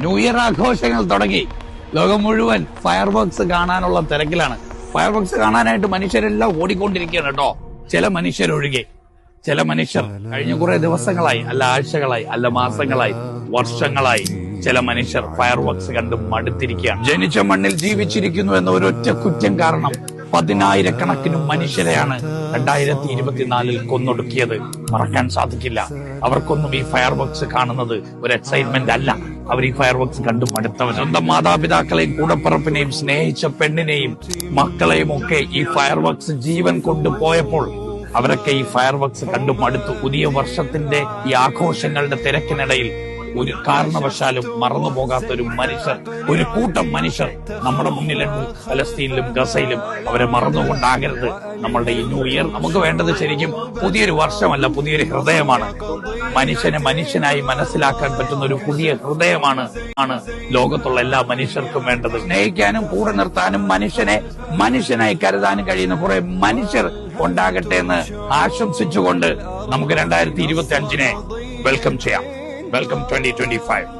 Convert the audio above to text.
New year ആഘോഷങ്ങൾ തുടങ്ങി. ലോകം മുഴുവൻ ഫയർ വർക്ക്സ് കാണാനുള്ള തിരക്കിലാണ്. ഫയർ വർക്ക്സ് കാണാനായിട്ട് മനുഷ്യരെല്ലാം ഓടിക്കൊണ്ടിരിക്കുകയാണ് കേട്ടോ. ചില മനുഷ്യരൊഴികെ. ചില മനുഷ്യർ കഴിഞ്ഞ കുറെ ദിവസങ്ങളായി അല്ല ആഴ്ചകളായി അല്ല മാസങ്ങളായി വർഷങ്ങളായി ചില മനുഷ്യർ ഫയർ വർക്ക്സ് കണ്ട് മടുത്തിരിക്കുകയാണ്. ജനിച്ച മണ്ണിൽ ജീവിച്ചിരിക്കുന്നു എന്ന ഒരൊറ്റ കുറ്റം കാരണം പതിനായിരക്കണക്കിന് മനുഷ്യരെയാണ് രണ്ടായിരത്തി ഇരുപത്തിനാലിൽ കൊന്നൊടുക്കിയത്. മറക്കാൻ സാധിക്കില്ല. അവർക്കൊന്നും ഈ ഫയർ വർക്ക്സ് കാണുന്നത് ഒരു എക്സൈറ്റ്മെന്റ് അല്ല. അവർ ഈ ഫയർ വർക്ക്സ് കണ്ടു മടുത്തവർ സ്വന്തം മാതാപിതാക്കളെയും കൂടപ്പറപ്പിനെയും സ്നേഹിച്ച പെണ്ണിനെയും മക്കളെയും ഒക്കെ ഈ ഫയർ വർക്ക്സ് ജീവൻ കൊണ്ടുപോയപ്പോൾ അവരൊക്കെ ഈ ഫയർ വർക്ക്സ് കണ്ടു മടുത്തു പുതിയ വർഷത്തിന്റെ ഈ ആഘോഷങ്ങളുടെ തിരക്കിനിടയിൽ ഒരു കാരണവശാലും മറന്നു പോകാത്ത ഒരു മനുഷ്യർ ഒരു കൂട്ടം മനുഷ്യർ നമ്മുടെ മുന്നിലുണ്ട്. ഫലസ്തീനിലും ഗസയിലും അവരെ മറന്നുകൊണ്ടാകരുത്. നമ്മളുടെ ഈ ന്യൂ ഇയർ നമുക്ക് വേണ്ടത് ശരിക്കും പുതിയൊരു വർഷമല്ല പുതിയൊരു ഹൃദയമാണ്. മനുഷ്യനെ മനുഷ്യനായി മനസ്സിലാക്കാൻ പറ്റുന്ന ഒരു പുതിയ ഹൃദയമാണ് ആണ് ലോകത്തുള്ള എല്ലാ മനുഷ്യർക്കും വേണ്ടത്. സ്നേഹിക്കാനും കൂടെ നിർത്താനും മനുഷ്യനെ മനുഷ്യനായി കരുതാനും കഴിയുന്ന കുറെ മനുഷ്യർ ഉണ്ടാകട്ടെ എന്ന് ആശംസിച്ചുകൊണ്ട് നമുക്ക് രണ്ടായിരത്തി ഇരുപത്തി അഞ്ചിനെ വെൽക്കം ചെയ്യാം. Welcome 2025.